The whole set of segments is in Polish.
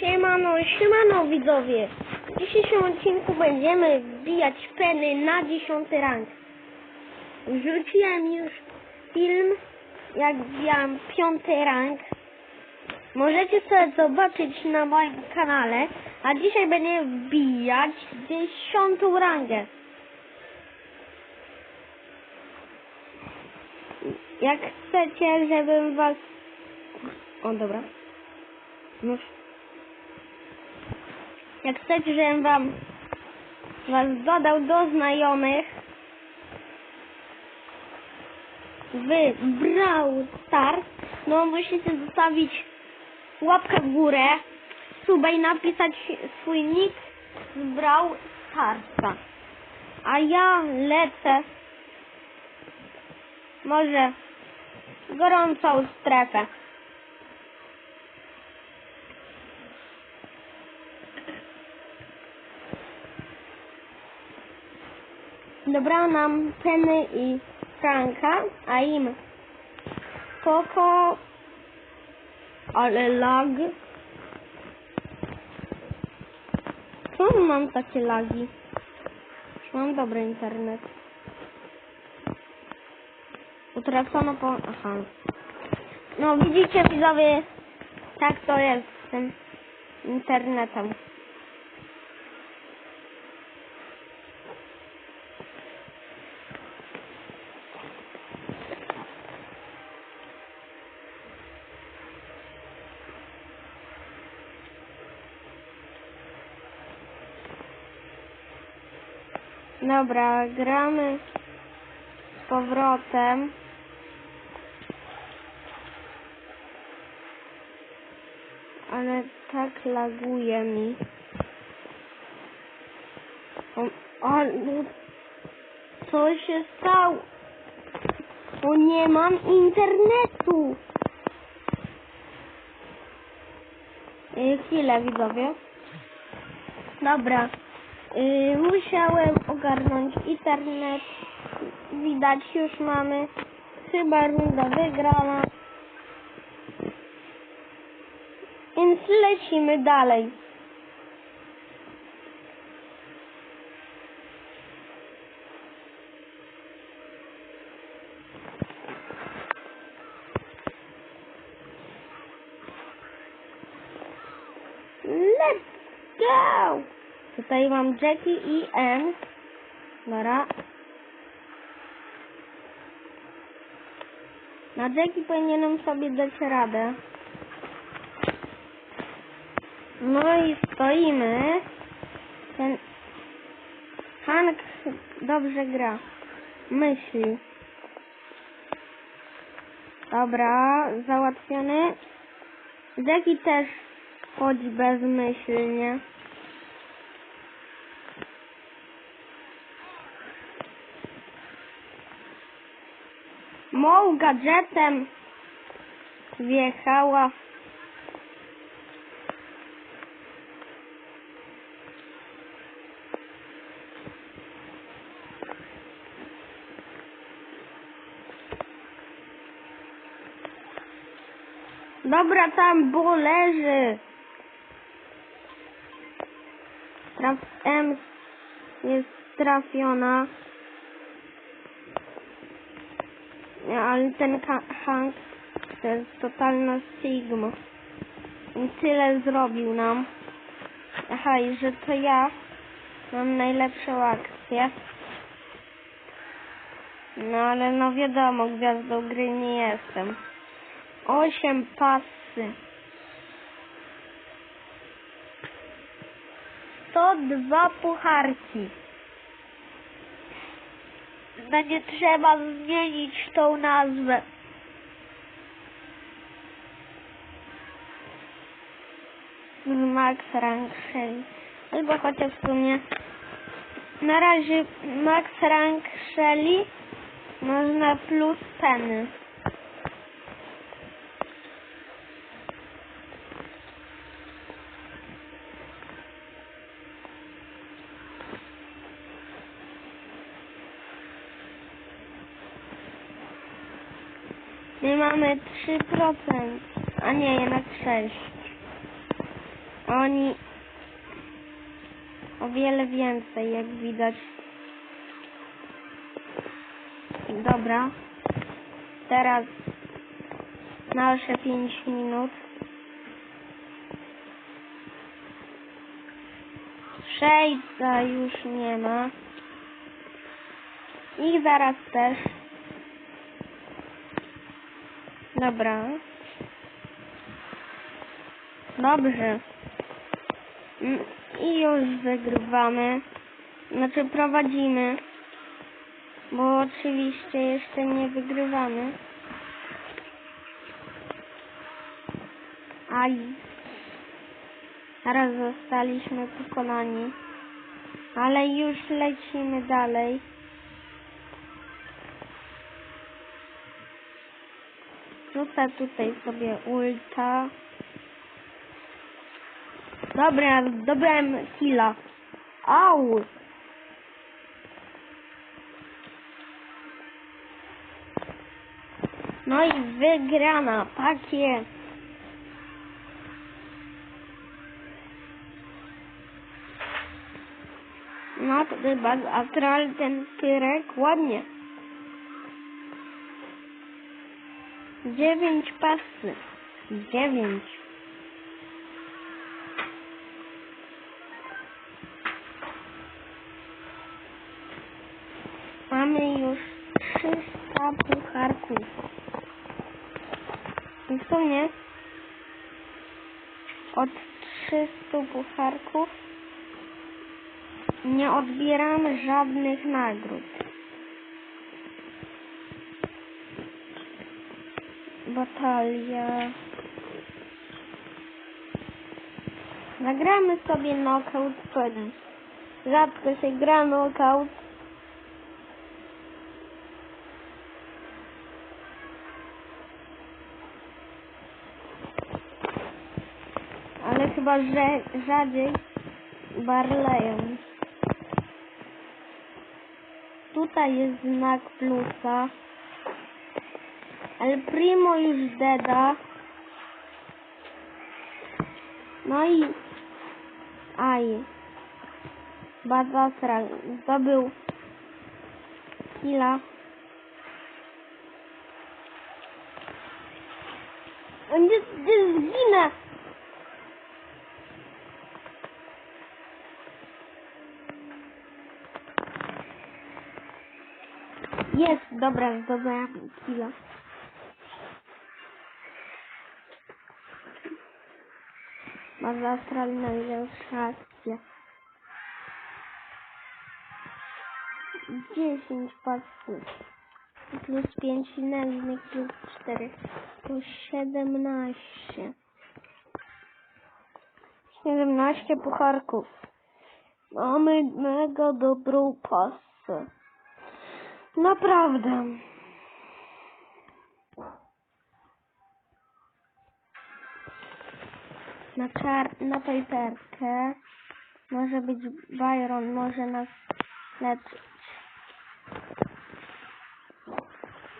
Siemano, siemano widzowie. W dzisiejszym odcinku będziemy wbijać peny na 10 rank. Wrzuciłem już film, jak wbijam 5 rank. Możecie sobie zobaczyć na moim kanale, a dzisiaj będziemy wbijać 10 rangę. Jak chcecie, żebym was... O, dobra. Już. Jak chcecie, żebym wam was dodał do znajomych w Brawl Stars, no musicie zostawić łapkę w górę, suba i napisać swój nick z Brawl Starsa. A ja lecę może gorącą strefę. Dobrał nam Penny i Franka, a im Koko, ale lag. Czemu mam takie lagi? Już mam dobry internet. Utracono po... Aha. No widzicie widzowie, tak to jest z tym internetem. Dobra, gramy z powrotem. Ale tak laguje mi. O, no, co się stało? Bo nie mam internetu. Yy, chwilę widzowie. Dobra. Yy, musiałem ogarnąć internet. Widać już mamy. Chyba runda wygrana. Więc lecimy dalej. Let's go! Tutaj mam Jackie i M. Dobra. Na Jackie powinienem sobie dać radę. No i stoimy. Ten Hank dobrze gra. Myśli. Dobra, załatwiony. Jackie też chodzi bezmyślnie. Moł gadżetem wjechała Dobra, tam bo leży. Traf M jest trafiona. Nie, ale ten Hank to jest totalna Sigma. Tyle zrobił nam. Aha, i że to ja mam najlepszą akcję. No ale no wiadomo, gwiazdą gry nie jestem. Osiem pasy. 102 pucharki. Będzie trzeba zmienić tą nazwę. Max Rank Shelly. Albo chociaż w sumie na razie Max Rank Shelly można plus peny. My mamy 3%, a nie jednak 6. Oni o wiele więcej, jak widać. Dobra. Teraz nasze 5 minut. Shade'a już nie ma. I zaraz też. Dobra. Dobrze. Mm, I już wygrywamy. Znaczy prowadzimy. Bo oczywiście jeszcze nie wygrywamy. Aj. Teraz zostaliśmy pokonani. Ale już lecimy dalej. Rzucę tutaj sobie ulta. Dobra, zdobyłem killa. Au! No i wygrana, tak. No tutaj bardzo astral ten pyrek, ładnie. Dziewięć pasy. Dziewięć. Mamy już 300 pucharków. W sumie od 300 pucharków nie odbieramy żadnych nagród. Batalia. Nagramy sobie knockout pewnie. Rzadko się gra knockout. Ale chyba że rzadziej Barleyem. Tutaj jest znak plusa. El Primo już deda. No i... Aj. Bazasra zdobył killa. Nie, nie zginę! Jest, dobra, zdobyłem killa. Baza astralna ilustracja. 10 pasów. Plus 5 nędznych plus 4. To 17. 17 pucharków. Mamy mega dobrą pasę. Naprawdę. Na kar na paperkę może być Byron, może nas leczyć.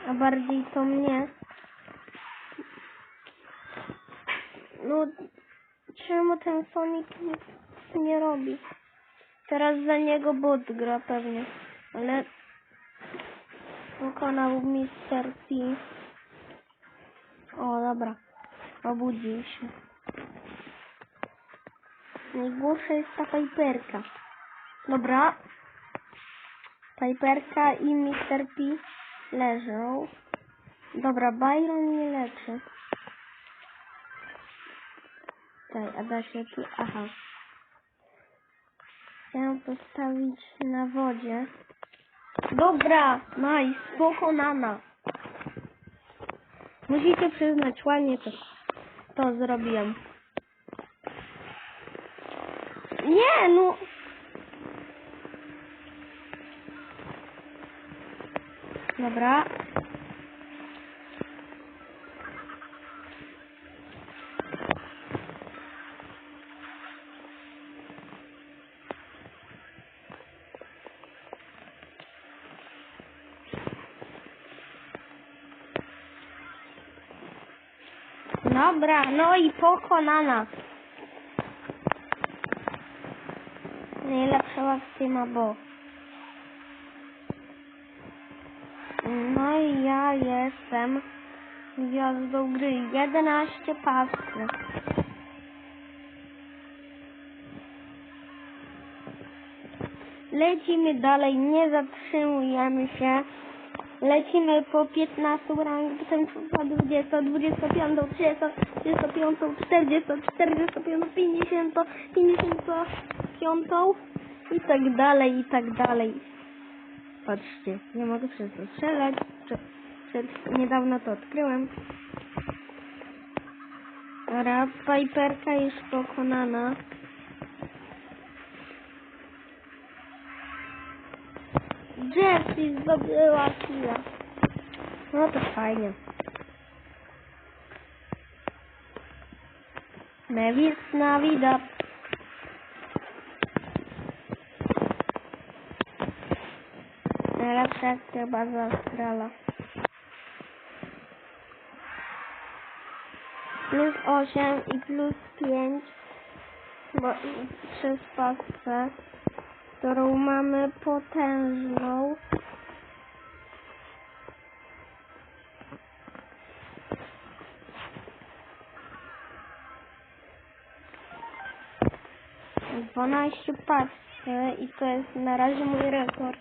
A bardziej to mnie. No, czemu ten Sonic nic nie robi? Teraz za niego bot gra pewnie, ale pokonał Mr. P. O, dobra. Obudził się. Najgorsza jest ta Piperka. Dobra. Piperka i Mr. P leżą. Dobra, Byron nie leczy. Czekaj, a da się tu... Aha. Chciałem postawić na wodzie. Dobra, nice, pokonana. Musicie przyznać, ładnie to, to zrobiłem. Nie, no. Dobra. Dobra, no i pokonana. Najlepszą akcję ma Bo. No i ja jestem gwiazdą gry. 11 pasy. Lecimy dalej, nie zatrzymujemy się. Lecimy po 15 rang, potem po 20, 25, 30, 35, 40, 45, 50, 55 i tak dalej, i tak dalej. Patrzcie, nie mogę przez to strzelać. Przed, przed, niedawno to odkryłem. Dobra, Piperka już pokonana. Jessie zdobyła chwilę. No to fajnie. Nevis Navidad. Najlepsza akcja baza Astrala. Plus 8 i plus 5 bo przez pasę, którą mamy potężną. Dwanaście pasy i to jest na razie mój rekord.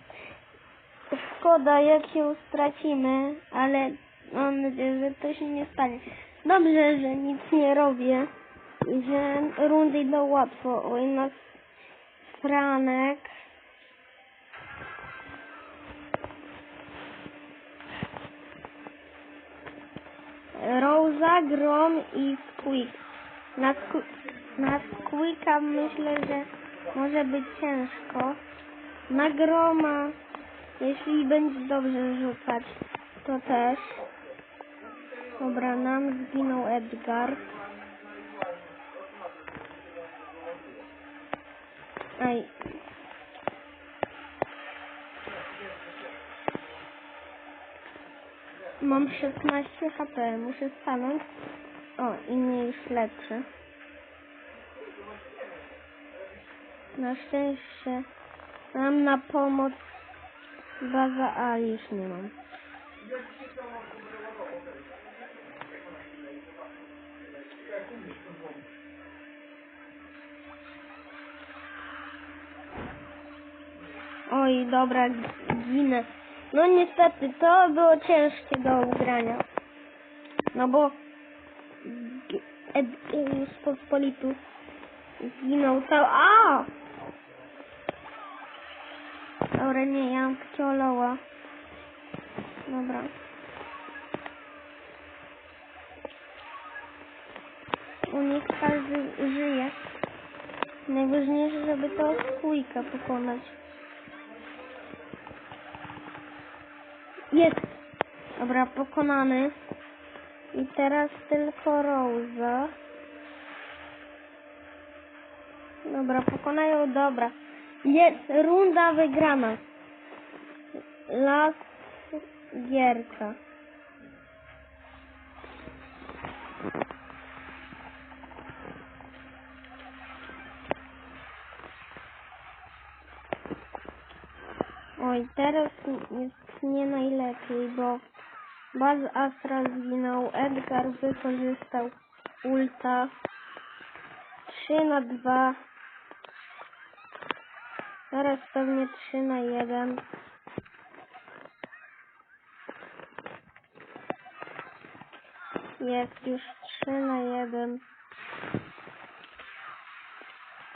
Szkoda jak ją stracimy, ale mam nadzieję, że to się nie stanie. Dobrze, że nic nie robię że rundy idą łatwo. O, i nas Franek. Rosa, Grom i Squeak. Na, squ na Squeaka myślę, że może być ciężko. Na Groma, jeśli będzie dobrze rzucać, to też. Dobra, nam zginął Edgar. Aj. Mam 16 HP, muszę stanąć. O, i mnie już leczy. Na szczęście mam na pomoc baza A już nie mam. Oj, dobra, ginę. No niestety, to było ciężkie do ugrania. No bo z pospolitów zginął cały... A! Dobra, nie, ja mam. Dobra. U nich każdy żyje. Najważniejsze, żeby to skójka pokonać. Jest! Dobra, pokonany. I teraz tylko Rosa. Dobra, pokonają, dobra. Jest, runda wygrana. Las Gierka. Oj, teraz jest nie najlepiej, bo Baz Astra zginął, Edgar wykorzystał ulta 3 na 2 Teraz pewnie 3 na 1 Jest już 3 na 1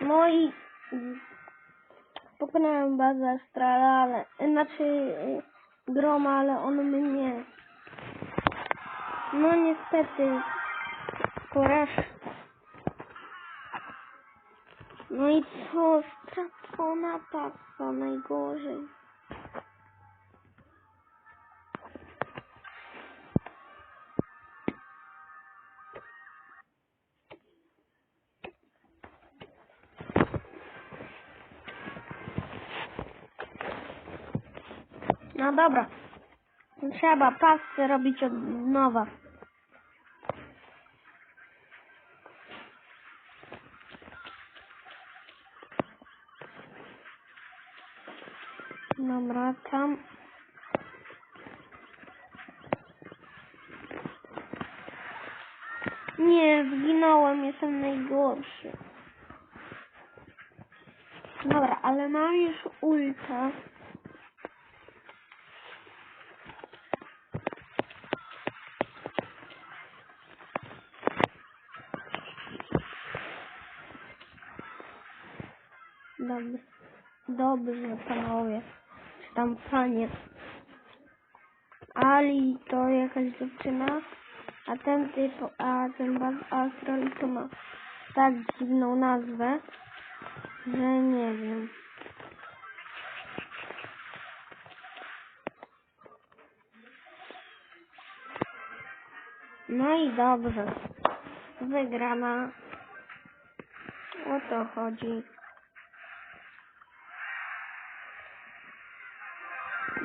No i pokonałem bazę Astrala, ale znaczy Groma, ale on mnie. No niestety porażka. No i co? Stracona pasa najgorzej. No dobra. Trzeba pasy robić od nowa. Dobra, tam. Nie, jestem najgorszy. Dobra, ale mam już ulta. Dobrze, dobrze panowie. Czy tam panie. Ali to jakaś dziewczyna, a ten typ, a ten Baz Astral to ma tak dziwną nazwę, że nie wiem. No i dobrze. Wygrana. O to chodzi.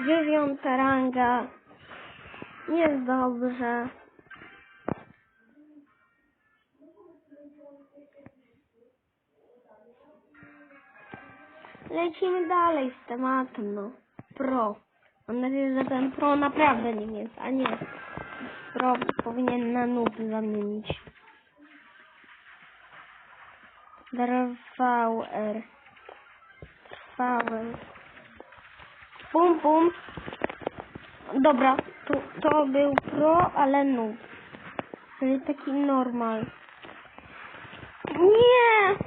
Dziewiąta ranga. Jest dobrze. Lecimy dalej z tematem, no. Pro. Mam nadzieję, że ten pro naprawdę nim jest, a nie pro powinien na noob zamienić. VR. Trwałem. Pum, pum. Dobra, to, to był pro, ale noob. Czyli taki normal. Nie!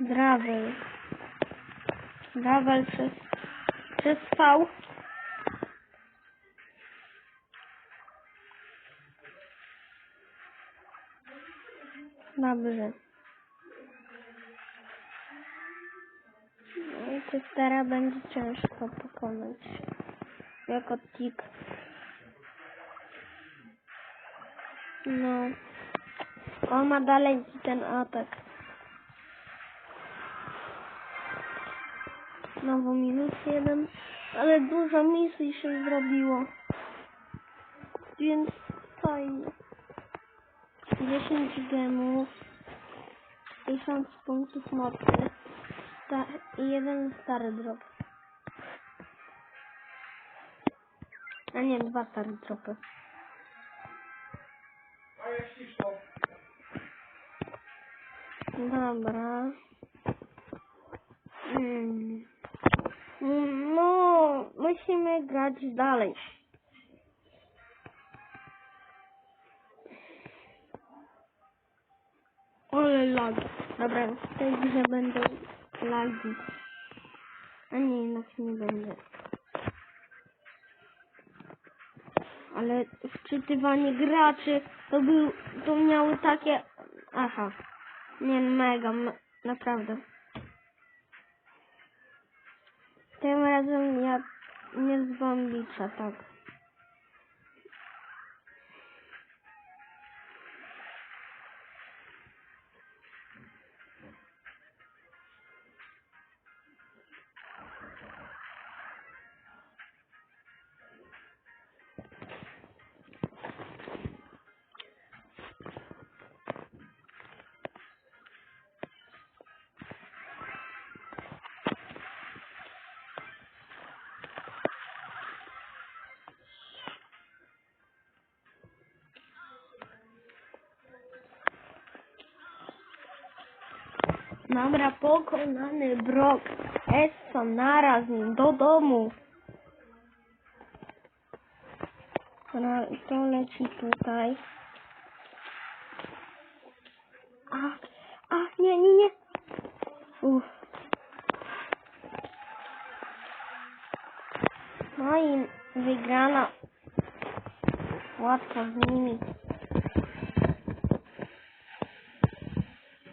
Gravel. Gravel przez, przez V. Dobrze. No i Chestera będzie ciężko pokonać. Jako tik. No. On ma dalej ten atak. Znowu minus jeden. Ale dużo misji się zrobiło. Więc fajnie. 10 gemów. 1000 punktów mocy. Sta jeden stary drop. A nie, dwa stare dropy. Dobra. Mm. Mm, No, musimy grać dalej. Ale lag. Dobra, w tej grze będą lagi. A nie, jednak nie będzie. Ale wczytywanie graczy to był, to miały takie... Aha. Nie, mega, me, naprawdę. Tym razem ja nie z Bambicza, tak. Dobra, pokonany Brock. Esso, naraz do domu. To leci tutaj. A, a, nie, nie, nie. Uff. No i wygrana. Łatwo z nimi.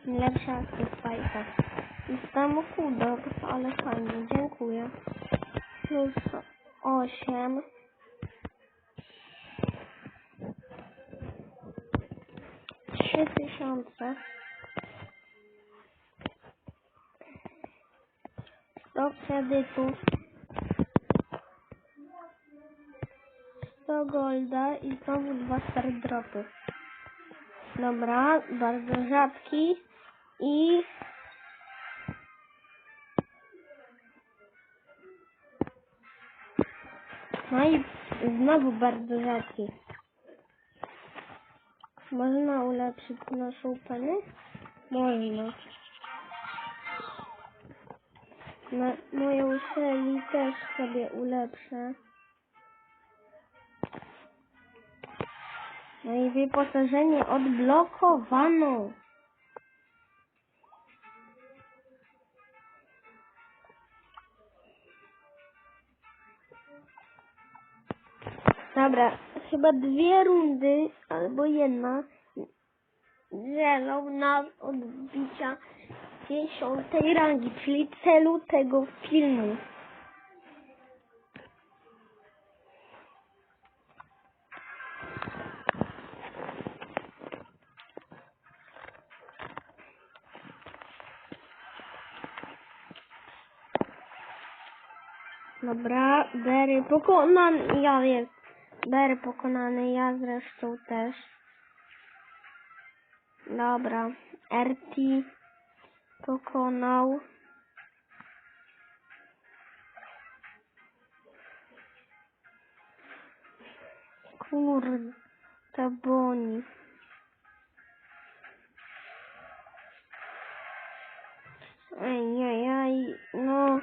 Lepsza w tych fajkach. I samochód, ale fajnie, dziękuję. Plus 8. Trzy tysiące. Sto kredytów. 100 golda i znowu dwa star dropy. Dobra, bardzo rzadki i no i znowu bardzo rzadki. Można ulepszyć naszą penę? Można. Na moją Shelly też sobie ulepszę. No i wyposażenie odblokowano. Dobra, chyba dwie rundy albo jedna dzielą nas od bicia dziesiątej rangi, czyli celu tego filmu. Dobra, Berry pokonany, ja jest. Berry pokonany, ja zresztą też. Dobra, RT pokonał. Kurde, Boni. Ejejej, no.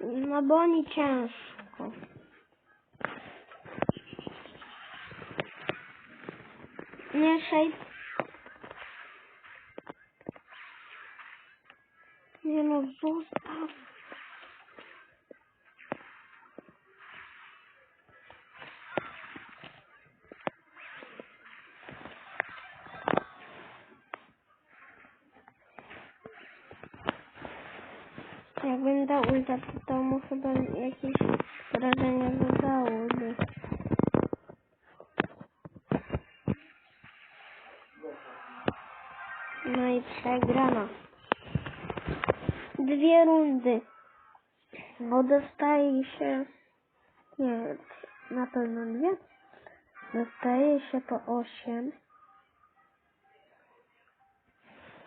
No Boni ciężko. Nie szej. Nie no, zostaw. Jakbym dał ulta, to, mu chyba jakieś wrażenie zadałoby. Dostaje się... Nie, na pewno dwie. Dostaje się po osiem.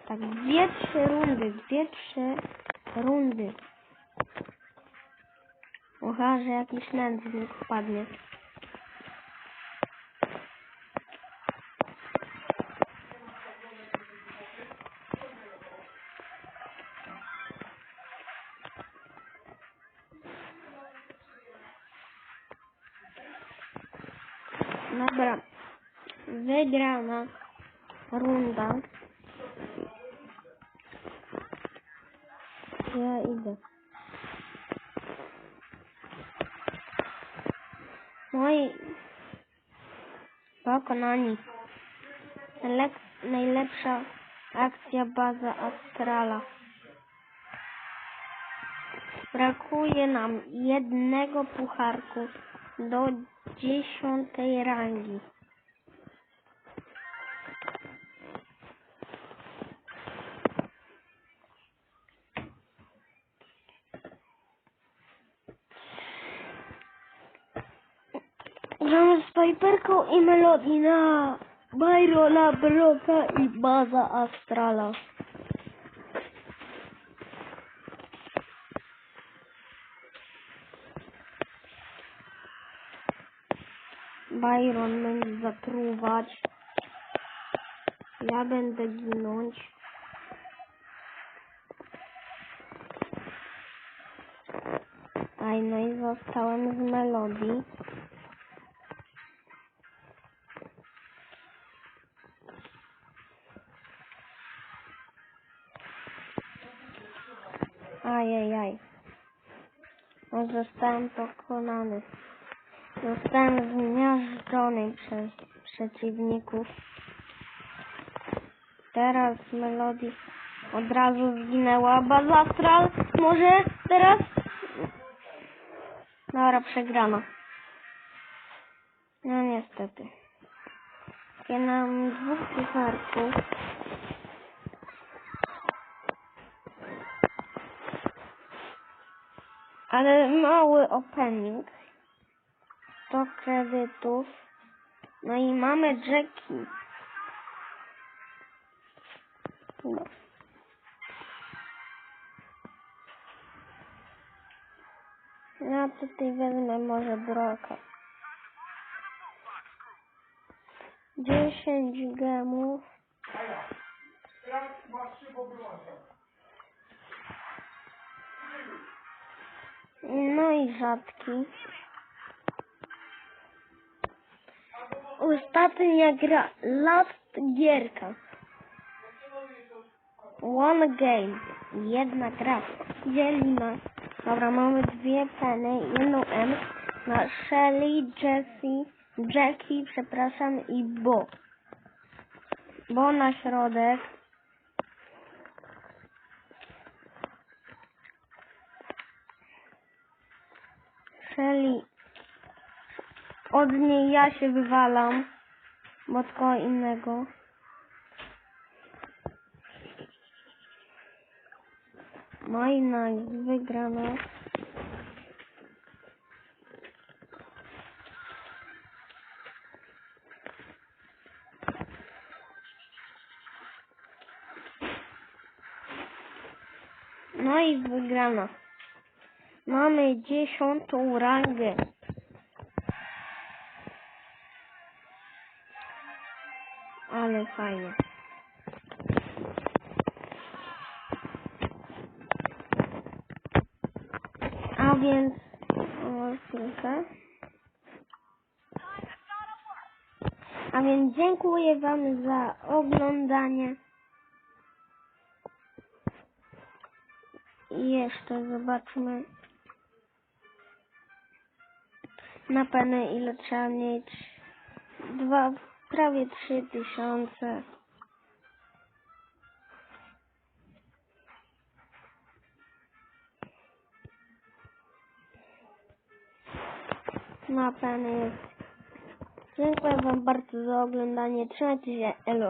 Tak, dwie, trzy rundy. Dwie, trzy rundy. Ucha, że jakiś nędznik wpadnie. Wygrana runda. Ja idę. Moi pokonani. Najlep- najlepsza akcja baza Astrala. Brakuje nam jednego pucharku do dziesiątej rangi. Gramy z Piperką i Melody na Byrona, Broka i Baza Astrala. Byron będzie zatruwać. Ja będę ginąć. Aj, no i zostałem z Melodii. Zostałem pokonany. Zostałem zmiażdżony przez przeciwników. Teraz Melody od razu zginęła. Bazastral może teraz? Dobra, przegrano. No niestety. Ja mam dwóch pucharków. Ale mały opening. 100 kredytów. No i mamy Jackie. No. Ja tutaj wezmę może broka. 10 gemów. No i rzadki. Ostatnia gra. Last gierka. One game. Jedna gra. Dzieli nas. Dobra, mamy dwie peny, jedną M na Shelly, Jessie, Jackie, przepraszam, i Bo. Bo na środek. Shelly. Od niej ja się wywalam, bo kogo innego. No i nice, wygrana. No i wygrana. Mamy dziesiątą rangę. Ale fajnie. A więc o, chwilkę. A więc dziękuję Wam za oglądanie. I jeszcze zobaczmy na penę ile trzeba mieć. Dwa, prawie trzy tysiące. Na jest. Dziękuję Wam bardzo za oglądanie. Trzymajcie się, elo.